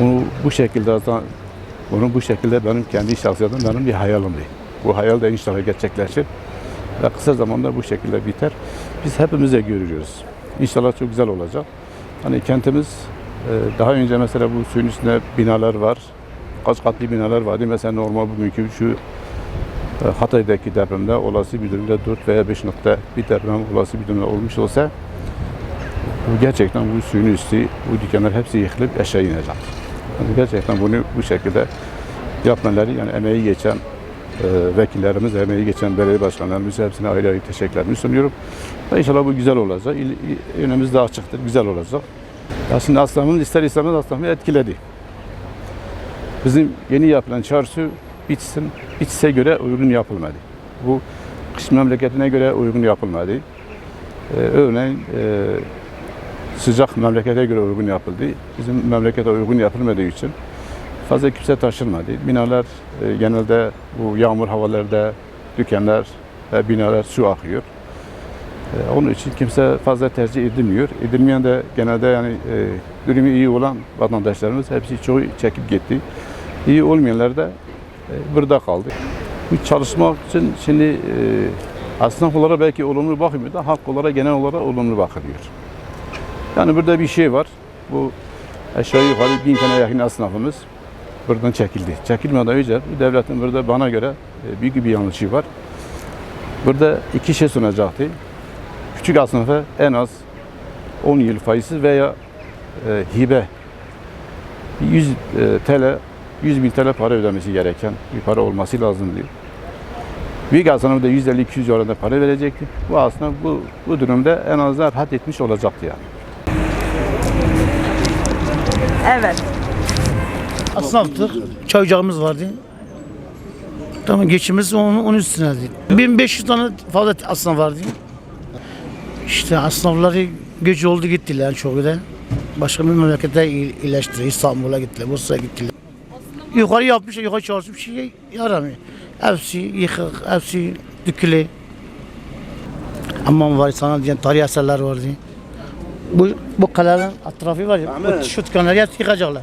Bunu bu şekilde bunu bu şekilde benim kendi şahsiyetim benim bir hayalimdi. Bu hayal de inşallah gerçekleşir. Ve kısa zamanda bu şekilde biter. Biz hepimiz de görüyoruz. İnşallah çok güzel olacak. Hani kentimiz e, daha önce mesela bu suyun üstünde binalar var. Kaç katlı binalar vardı. Mesela normal bugünkü şu e, Hatay'daki depremde olası bir durumda 4 veya 5 nokta bir deprem olası bir durumda olmuş olsa bu gerçekten bu suyun üstü, bu dükkanlar hepsi yıkılıp aşağı inecek. Yani gerçekten bunu bu şekilde yapmaları yani emeği geçen e, vekillerimiz, emeği geçen belediye başkanlarımız hepsine ayrı ayrı teşekkürlerimi sunuyorum. Ve İnşallah bu güzel olacak. İl- il- Önümüz de açıktır, güzel olacak. Şimdi aslanın ister istemez aslanı etkiledi. Bizim yeni yapılan çarşı bitsin, bitse göre uygun yapılmadı. Bu kış memleketine göre uygun yapılmadı. Ee, örneğin e, sıcak memlekete göre uygun yapıldı. Bizim memlekete uygun yapılmadığı için fazla kimse taşınmadı. Binalar e, genelde bu yağmur havalarda dükkanlar ve binalar su akıyor. E, onun için kimse fazla tercih edilmiyor. Edilmeyen de genelde yani e, durumu iyi olan vatandaşlarımız hepsi çoğu çekip gitti. İyi olmayanlar da e, burada kaldı. Bu çalışmak için şimdi e, esnaf olarak belki olumlu bakmıyor da halk olarak genel olarak olumlu bakılıyor. Yani burada bir şey var. Bu aşağı yukarı bin tane yakın esnafımız buradan çekildi. Çekilmeden önce bu devletin burada bana göre e, büyük bir yanlışı var. Burada iki şey sunacaktı. Küçük esnafa en az 10 yıl faizsiz veya e, hibe 100 e, TL 100 bin TL para ödemesi gereken bir para olması lazımdı. Büyük esnafa da 150-200 oranında para verecekti. Bu aslında bu, bu durumda en azından rahat etmiş olacaktı yani. Evet. Esnaftık. Çay ocağımız vardı. Tamam geçimimiz onun, onun üstüneydi. 1500 tane fazla esnaf vardı. İşte esnafları göç oldu gittiler çoğu da. Başka bir memlekete il- iyileştiler. İstanbul'a gittiler, Bursa'ya gittiler. Yukarı yapmış, yukarı çalışıp bir şey yaramıyor. Hepsi yıkık, hepsi dükülü. Aman var sana diyen tarihi eserler vardı. Bu, bu kalenin etrafı var ya, şu dükkanları hepsi yıkacaklar.